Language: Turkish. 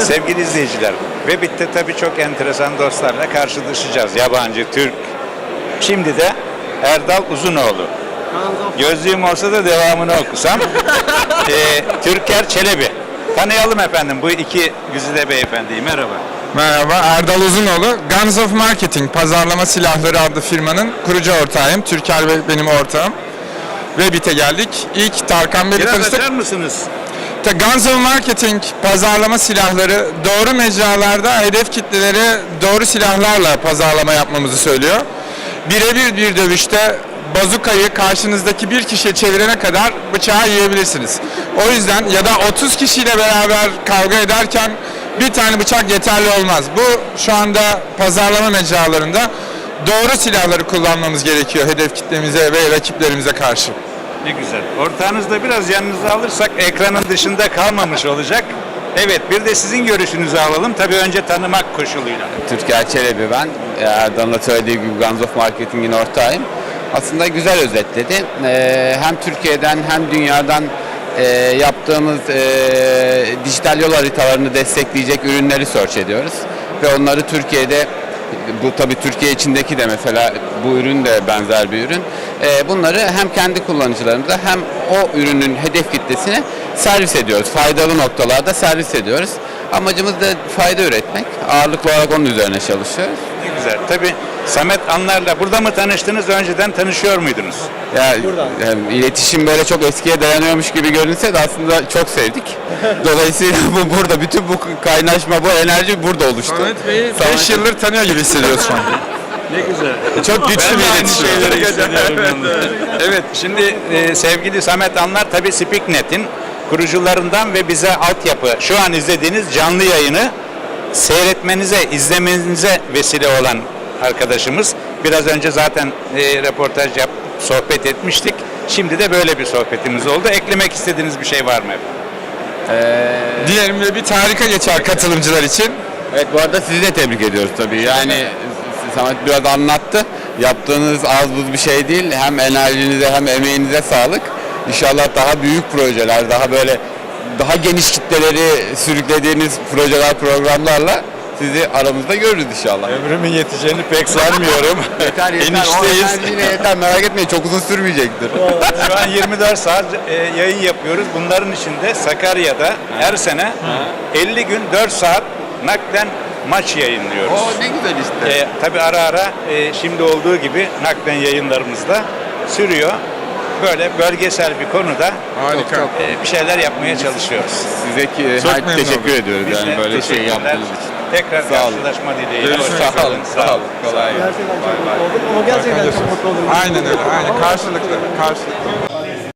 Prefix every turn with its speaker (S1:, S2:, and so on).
S1: Sevgili izleyiciler, ve bitti tabii çok enteresan dostlarla karşılaşacağız. Yabancı, Türk. Şimdi de Erdal Uzunoğlu. Gözlüğüm olsa da devamını okusam. Ee, Türker Çelebi. Tanıyalım efendim bu iki güzide beyefendiyi. Merhaba.
S2: Merhaba, Erdal Uzunoğlu. Guns of Marketing, Pazarlama Silahları adlı firmanın kurucu ortağıyım. Türker Bey benim ortağım. Ve BİT'e geldik. İlk Tarkan Bey'le
S1: Biraz
S2: tanıştık.
S1: açar mısınız?
S2: Guns Marketing, pazarlama silahları doğru mecralarda hedef kitleleri doğru silahlarla pazarlama yapmamızı söylüyor. Birebir bir dövüşte bazukayı karşınızdaki bir kişiye çevirene kadar bıçağı yiyebilirsiniz. O yüzden ya da 30 kişiyle beraber kavga ederken bir tane bıçak yeterli olmaz. Bu şu anda pazarlama mecralarında doğru silahları kullanmamız gerekiyor hedef kitlemize ve rakiplerimize karşı.
S1: Ne güzel. Ortağınızı da biraz yanınıza alırsak ekranın dışında kalmamış olacak. Evet bir de sizin görüşünüzü alalım. Tabii önce tanımak koşuluyla.
S3: Türker Çelebi ben. Erdal'ın da söylediği gibi Guns of Marketing'in ortağıyım. Aslında güzel özetledi. Ee, hem Türkiye'den hem dünyadan e, yaptığımız e, dijital yol haritalarını destekleyecek ürünleri search ediyoruz. Ve onları Türkiye'de bu tabii Türkiye içindeki de mesela bu ürün de benzer bir ürün. Ee, bunları hem kendi kullanıcılarımıza hem o ürünün hedef kitlesine servis ediyoruz. Faydalı noktalarda servis ediyoruz. Amacımız da fayda üretmek. Ağırlıklı olarak onun üzerine çalışıyoruz.
S1: Ne güzel. Tabii Samet Anlar'la burada mı tanıştınız? Önceden tanışıyor muydunuz?
S3: Ya, yani iletişim böyle çok eskiye dayanıyormuş gibi görünse de aslında çok sevdik. Dolayısıyla bu burada bütün bu kaynaşma, bu enerji burada oluştu.
S2: Samet Bey'i
S3: Samet-
S2: 5 yıldır tanıyor gibi hissediyoruz şu an.
S1: Ne güzel.
S2: Çok güçlü bir iletişim.
S1: evet şimdi e, sevgili Samet Anlar tabii Speaknet'in kurucularından ve bize altyapı şu an izlediğiniz canlı yayını seyretmenize, izlemenize vesile olan arkadaşımız. Biraz önce zaten e, röportaj yap, sohbet etmiştik. Şimdi de böyle bir sohbetimiz oldu. Eklemek istediğiniz bir şey var mı efendim?
S2: Diyelim ve bir harika geçer katılımcılar için.
S3: Evet bu arada sizi de tebrik ediyoruz tabii. Yani Samet biraz anlattı. Yaptığınız az buz bir şey değil. Hem enerjinize hem emeğinize sağlık. İnşallah daha büyük projeler, daha böyle daha geniş kitleleri sürüklediğiniz projeler, programlarla sizi aramızda görürüz inşallah.
S1: Ömrümün yeteceğini pek sanmıyorum.
S3: Yeter yeter. O
S1: Enişteyiz.
S3: enerjiyle yeter. Merak etmeyin. Çok uzun sürmeyecektir.
S1: Şu an 24 saat e, yayın yapıyoruz. Bunların içinde Sakarya'da her sene 50 gün 4 saat naklen maç yayınlıyoruz.
S3: o ne güzel işte.
S1: E, tabii ara ara e, şimdi olduğu gibi naklen yayınlarımızda sürüyor. Böyle bölgesel bir konuda
S2: Harika.
S1: E, bir şeyler yapmaya çalışıyoruz.
S3: Size ki,
S2: Çok
S3: her-
S2: memnun
S3: teşekkür ediyoruz
S1: Biz
S3: yani böyle şey
S1: teşekkürler.
S3: yaptığınız için.
S1: Tekrar
S3: Sağ olun.
S1: karşılaşma dileğiyle.
S2: Görüşmek üzere.
S1: kalın.
S3: Sağ olun. Kolay gelsin.
S4: Gerçekten çok mutlu oldum ama gerçekten çok mutlu oldum.
S2: Aynen öyle. Aynen. Karşılıklı. Karşılıklı.